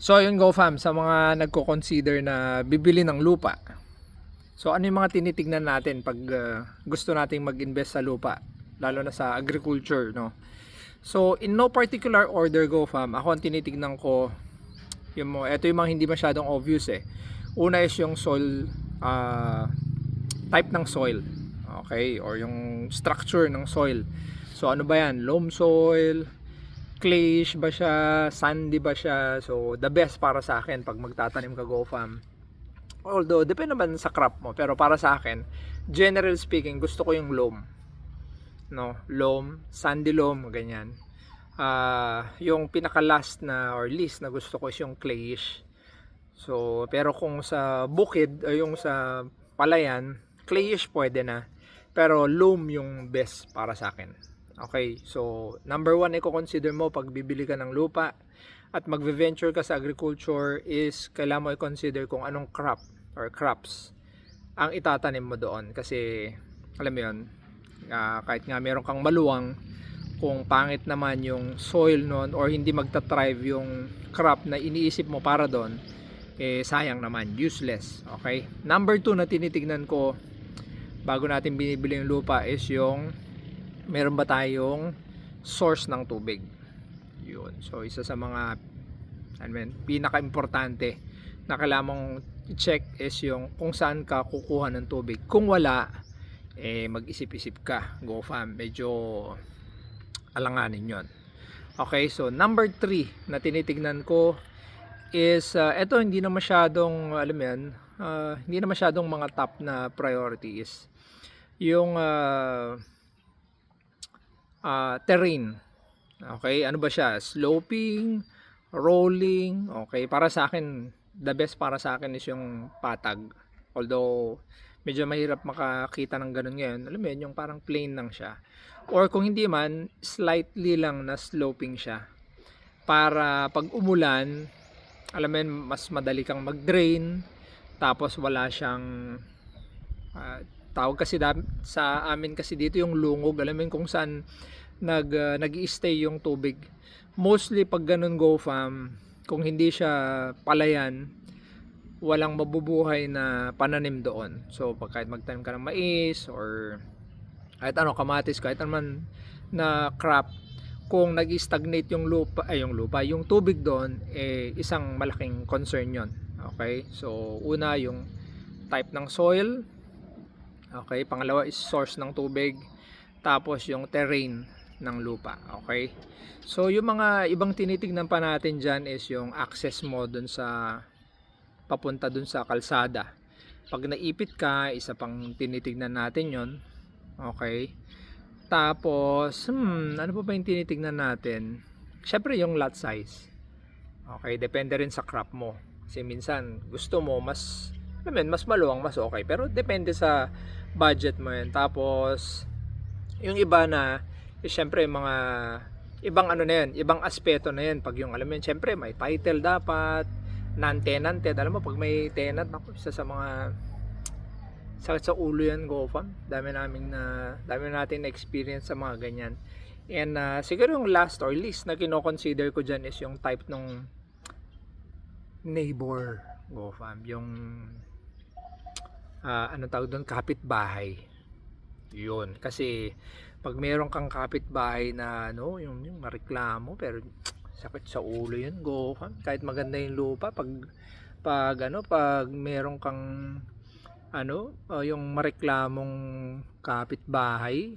So ayun go fam sa mga nagko-consider na bibili ng lupa. So ano yung mga tinitignan natin pag uh, gusto nating mag-invest sa lupa lalo na sa agriculture no. So in no particular order go fam, ako ang tinitignan ko yung mo ito yung mga hindi masyadong obvious eh. Una is yung soil ah, type ng soil. Okay? Or yung structure ng soil. So ano ba yan? Loam soil, clayish ba siya, sandy ba siya. So the best para sa akin pag magtatanim ka go farm. Although depende naman sa crop mo, pero para sa akin, general speaking, gusto ko yung loam. No, loam, sandy loam, ganyan. Ah, yung pinaka last na or least na gusto ko is yung clayish. So, pero kung sa bukid o yung sa palayan, clayish pwede na. Pero loam yung best para sa akin. Okay, so number one i consider mo pag bibili ka ng lupa at magve-venture ka sa agriculture is kailangan mo i-consider kung anong crop or crops ang itatanim mo doon. Kasi alam mo yun ah, kahit nga meron kang maluwang kung pangit naman yung soil noon or hindi magta-thrive yung crop na iniisip mo para doon eh sayang naman useless okay? Number two na tinitignan ko bago natin binibili yung lupa is yung meron ba tayong source ng tubig? Yun. So isa sa mga ano yun, pinaka-importante na kailangan mong i-check is yung kung saan ka kukuha ng tubig. Kung wala eh mag-isip-isip ka. Go fam. Medyo alanganin yon okay so number 3 na tinitignan ko is uh, eto hindi na masyadong alam yan uh, hindi na masyadong mga top na priority is yung uh, uh, terrain. Okay, ano ba siya? Sloping, rolling. Okay, para sa akin, the best para sa akin is yung patag. Although, medyo mahirap makakita ng ganun ngayon. Alam mo yun, yung parang plain lang siya. Or kung hindi man, slightly lang na sloping siya. Para pag umulan, alam mo yun, mas madali kang mag-drain. Tapos wala siyang ah, tawag kasi sa amin kasi dito yung lungog. Alam mo kung saan nag uh, nag-stay yung tubig. Mostly pag ganun go farm kung hindi siya palayan walang mabubuhay na pananim doon. So pag kahit magtanim ka ng mais or kahit ano kamatis kahit naman na crop kung nag-stagnate yung lupa ay yung lupa yung tubig doon eh isang malaking concern yon okay? So una yung type ng soil Okay, pangalawa is source ng tubig. Tapos yung terrain ng lupa. Okay? So yung mga ibang tinitingnan pa natin dyan is yung access mo dun sa papunta dun sa kalsada. Pag naipit ka, isa pang tinitingnan natin yon Okay? Tapos, hmm, ano pa ba yung tinitingnan natin? Syempre yung lot size. Okay, depende rin sa crop mo. Kasi minsan gusto mo mas alam yun, mas maluwang, mas okay. Pero depende sa budget mo yan. Tapos, yung iba na, eh, syempre, mga ibang ano na yan, ibang aspeto na yan. Pag yung, alam mo yun, syempre, may title dapat, non-tenanted. Alam mo, pag may tenant, ako, isa sa mga sakit sa ulo yan, GoFam. Dami namin na, dami natin na experience sa mga ganyan. And uh, siguro yung last or least na kino-consider ko dyan is yung type ng neighbor GoFam. Yung uh, ano tawag doon kapitbahay. Yun. Kasi pag meron kang kapitbahay na ano yung, yung mareklamo pero sakit sa ulo yun go kahit maganda yung lupa pag pag ano pag meron kang ano uh, yung mareklamong kapitbahay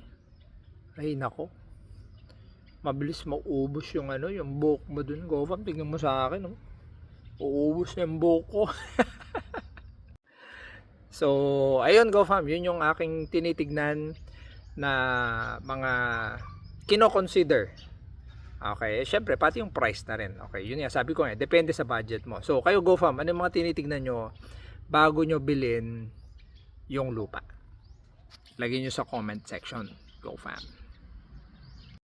ay nako. Mabilis maubos yung ano yung buhok mo dun go tingnan mo sa akin oh. uubos na yung buhok ko So, ayun go fam, yun yung aking tinitignan na mga kino-consider. Okay, syempre pati yung price na rin. Okay, yun nga sabi ko nga, depende sa budget mo. So, kayo go fam, ano yung mga tinitignan nyo bago nyo bilhin yung lupa? Lagyan nyo sa comment section. Go fam.